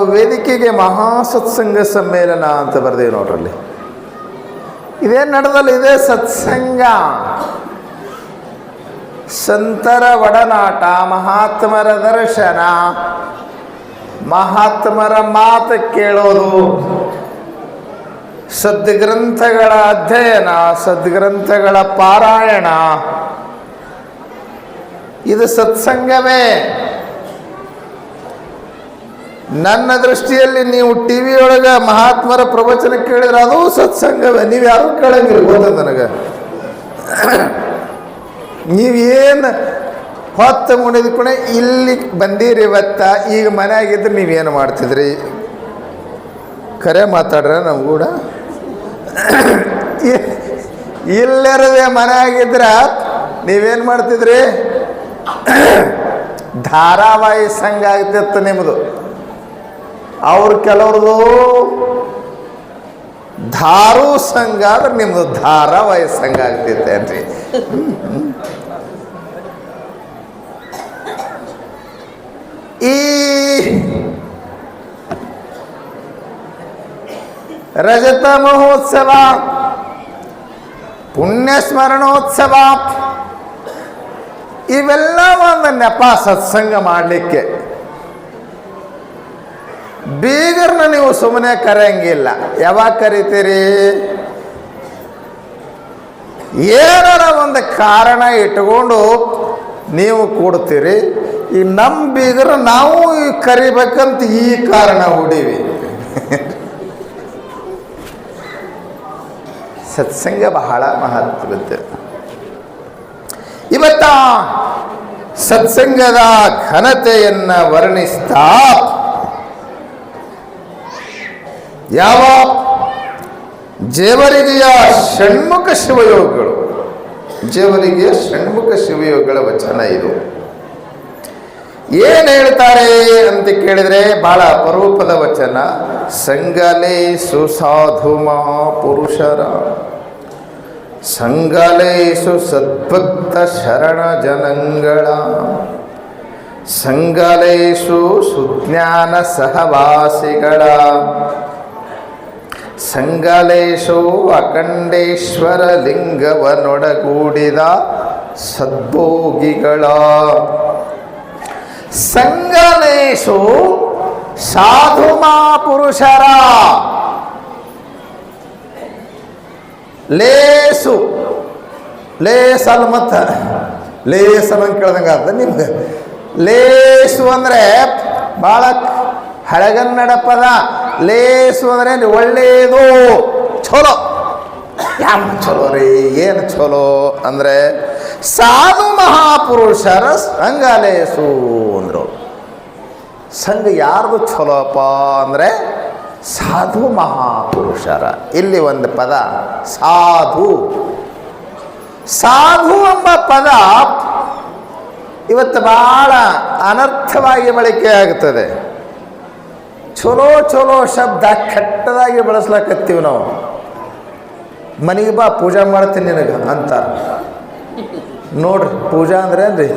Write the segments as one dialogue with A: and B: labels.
A: ವೇದಿಕೆಗೆ ಮಹಾ ಸತ್ಸಂಗ ಸಮ್ಮೇಳನ ಅಂತ ಬರ್ದೇವೆ ನೋಡ್ರಲ್ಲಿ. ಇದೇನು ನಡೆದಲ್ಲ, ಇದೇ ಸತ್ಸಂಗ. ಸಂತರ ಒಡನಾಟ, ಮಹಾತ್ಮರ ದರ್ಶನ. ಮಹಾತ್ಮರ ಮಾತು ಕೇಳೋದು. ಸದ್ಗ್ರಂಥಗಳ ಅಧ್ಯಯನ, ಸದ್ಗ್ರಂಥಗಳ ಪಾರಾಯಣ. ಇದು ಸತ್ಸಂಗವೇ. ನನ್ನ ದೃಷ್ಟಿಯಲ್ಲಿ ನೀವು ಟಿ ವಿ ಮಹಾತ್ಮರ ಪ್ರವಚನ ಕೇಳಿದ್ರೆ ಅದು ಸತ್ಸಂಗವೇ. ನೀವು ಯಾರು ಕೇಳಂಗಿಲ್ಲ ಗೊತ್ತ ನನಗೆ? ನೀವೇನು ಹೊತ್ತು ಮುಣಿದ ಕೂಡ ಇಲ್ಲಿ ಬಂದೀರಿ ಇವತ್ತ, ಈಗ ಮನೆಯಾಗಿದ್ರೆ ನೀವೇನು ಮಾಡ್ತಿದ್ರಿ? ಕರೆ ಮಾತಾಡ್ರ ನಾವು ಕೂಡ ಇಲ್ಲರದೆ ಮನೆಯಾಗಿದ್ರ ನೀವೇನು ಮಾಡ್ತಿದ್ರಿ? ಧಾರಾವಾಹಿ ಸಂಘ ಆಗ್ತಿತ್ತು ನಿಮ್ಮದು ಅವ್ರು ಕೆಲವ್ರದು ಧಾರು ಸಂಘ ಆದ್ರೆ ನಿಮ್ದು ಧಾರಾವಾಹಿ ಸಂಘ ಆಗ್ತೈತೇನ್ರಿ ಈ ರಜತ ಮಹೋತ್ಸವ, ಪುಣ್ಯ ಸ್ಮರಣೋತ್ಸವ, ಇವೆಲ್ಲ ಒಂದು ನೆಪ ಸತ್ಸಂಗ ಮಾಡಲಿಕ್ಕೆ. ಬೀಗರ್ನ ನೀವು ಸುಮ್ಮನೆ ಕರೆಯಂಗಿಲ್ಲ. ಯಾವಾಗ ಕರಿತೀರಿ? ಏನಾರ ಒಂದು ಕಾರಣ ಇಟ್ಕೊಂಡು ನೀವು ಕೂಡ್ತೀರಿ. ಈ ನಮ್ಮ ಬೀಗರ ನಾವು ಕರಿಬೇಕಂತ ಈ ಕಾರಣ ಹುಡೀವಿ. ಸತ್ಸಂಗ ಬಹಳ ಮಹತ್ವದ್ದು. ಇವತ್ತ ಸತ್ಸಂಗದ ಘನತೆಯನ್ನು ವರ್ಣಿಸ್ತಾ ಯಾವ? ಜೇವರಿಗೆಯ ಷಣ್ಮುಖ ಶಿವಯೋಗಗಳು. ಜೇವರಿಗೆಯ ಷಣ್ಮುಖ ಶಿವಯೋಗಗಳ ವಚನ ಇದು. ಏನು ಹೇಳ್ತಾರೆ ಅಂತ ಕೇಳಿದ್ರೆ ಬಹಳ ಅಪರೂಪದ ವಚನ. ಸಂಗಲೇ ಸುಸಾಧುಮ ಪುರುಷರ ಸಂಗಲೇಶು ಸದ್ಭಕ್ತ ಶರಣ ಜನಂಗಳ. ಸಂಗಲೇಶು ಸುಜ್ಞಾನ ಸಹವಾಸಿಗಳ. ಸಂಗಲೇಶು ಅಖಂಡೇಶ್ವರ ಲಿಂಗವನೊಡಗೂಡಿದ ಸದ್ಭೋಗಿಗಳ. ಸಂಗಲೇಶು ಸಾಧು ಮಾಪುರುಷರ ಲೇಸು. ಲೇಸಲ್ ಮತ್ತ. ಲೇಸಲ್ ಅಂತ ಕೇಳ್ದಂಗೆ ನಿಮ್ಗೆ ಲೇಸು ಅಂದರೆ ಭಾಳ ಹಳಗನ್ನಡ ಪದ. ಲೇಸು ಅಂದ್ರೆ ಒಳ್ಳೆಯದು ಚಲೋ ಯಾವ ಚಲೋ ರೀ? ಏನು ಚಲೋ ಅಂದರೆ ಸಾಧು ಮಹಾಪುರುಷರ ಸಂಘ ಲೇಸು ಅಂದರು. ಸಂಘ ಯಾರ್ದು ಚಲೋಪ್ಪ ಅಂದರೆ ಸಾಧು ಮಹಾಪುರುಷರ. ಇಲ್ಲಿ ಒಂದು ಪದ, ಸಾಧು. ಸಾಧು ಎಂಬ ಪದ ಇವತ್ತು ಭಾಳ ಅನರ್ಥವಾಗಿ ಬಳಕೆ ಆಗುತ್ತದೆ ಚಲೋ ಚಲೋ ಶಬ್ದ ಕೆಟ್ಟದಾಗಿ ಬಳಸ್ಲಾಕತ್ತೀವಿ ನಾವು. ಮನೆಗೆ ಬಾ, ಪೂಜಾ ಮಾಡ್ತೀನಿ ನಿನಗೆ ಅಂತ. ನೋಡ್ರಿ, ಪೂಜಾ ಅಂದ್ರೆ ಏನ್ರಿ?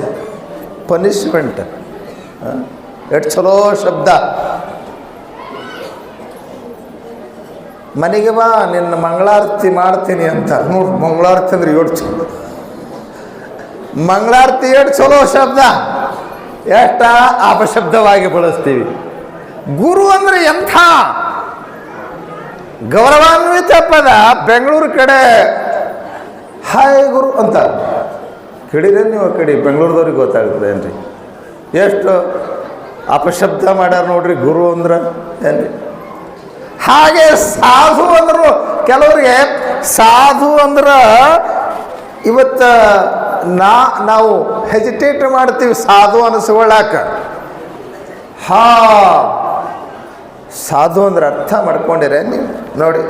A: ಪನಿಷ್ಮೆಂಟ್ ಎಷ್ಟು ಚಲೋ ಶಬ್ದ. ಮನೆಗೆ ಬಾ, ನಿನ್ನ ಮಂಗಳಾರತಿ ಮಾಡ್ತೀನಿ ಅಂತ. ನೋಡು, ಮಂಗಳಾರತಿ ಅಂದ್ರೆ ಎಷ್ಟು ಚಲೋ. ಮಂಗಳಾರತಿ ಎಷ್ಟು ಚಲೋ ಶಬ್ದ. ಎಷ್ಟ ಅಪಶಬ್ದವಾಗಿ ಬಳಸ್ತೀವಿ. ಗುರು ಅಂದ್ರೆ ಎಂಥ? ಗೌರವಾನ್ವಿತ ಪದ ಬೆಂಗಳೂರು ಕಡೆ ಹಾಯ್ ಗುರು ಅಂತ. ಕಡಿದ್ರೆ ನೀವು ಕಡಿ, ಬೆಂಗಳೂರದವ್ರಿಗೆ ಗೊತ್ತಾಗ್ತದೆ ಏನ್ರಿ? ಎಷ್ಟು ಅಪಶಬ್ದ ಮಾಡ್ಯಾರ ನೋಡ್ರಿ ಗುರು ಅಂದ್ರೆ ಏನ್ರಿ? ಹಾಗೆ ಸಾಧು ಅಂದ್ರು ಕೆಲವರಿಗೆ, ಸಾಧು ಅಂದ್ರೆ ಇವತ್ತು ನಾ, ನಾವು ಹೆಜಿಟೇಟ್ ಮಾಡ್ತೀವಿ ಸಾಧು ಅನಿಸ್ಕೊಳ್ಳಾಕ ಹಾ ಸಾಧು ಅಂದ್ರೆ ಅರ್ಥ ಮಾಡ್ಕೊಂಡಿರ ನೀವು ನೋಡಿ.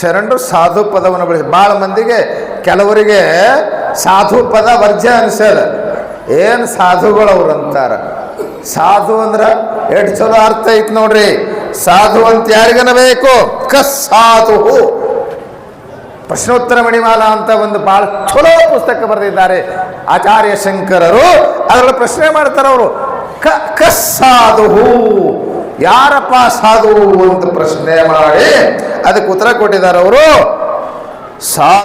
A: ಶರಣರು ಸಾಧು ಪದವನ್ನು ಬಳಸಿ ಭಾಳ ಮಂದಿಗೆ ಕೆಲವರಿಗೆ ಸಾಧು ಪದ ವರ್ಜ ಅನ್ಸದ ಏನು ಸಾಧುಗಳು ಅವ್ರು ಅಂತಾರ? ಸಾಧು ಅಂದ್ರೆ ಎಷ್ಟು ಚಲೋ ಅರ್ಥ ಐತೆ ನೋಡ್ರಿ. ಸಾಧು ಅಂತ ಯಾರಿಗನ ಬೇಕು ಕಸ್ ಸಾಧು. ಪ್ರಶ್ನೋತ್ತರ ಮಣಿಮಾಲ ಅಂತ ಒಂದು ಭಾಳ ಚಲೋ ಪುಸ್ತಕ ಬರೆದಿದ್ದಾರೆ. ಆಚಾರ್ಯ ಶಂಕರರು. ಅದರಲ್ಲಿ ಪ್ರಶ್ನೆ ಮಾಡ್ತಾರೆ ಅವರು. ಕ ಕಸ್ಸಾದುಹು ಯಾರಪ್ಪ ಸಾಧು ಅಂತ ಪ್ರಶ್ನೆ ಮಾಡಿ ಅದಕ್ಕೆ ಉತ್ತರ ಕೊಟ್ಟಿದ್ದಾರೆ ಅವರು. ಸಾ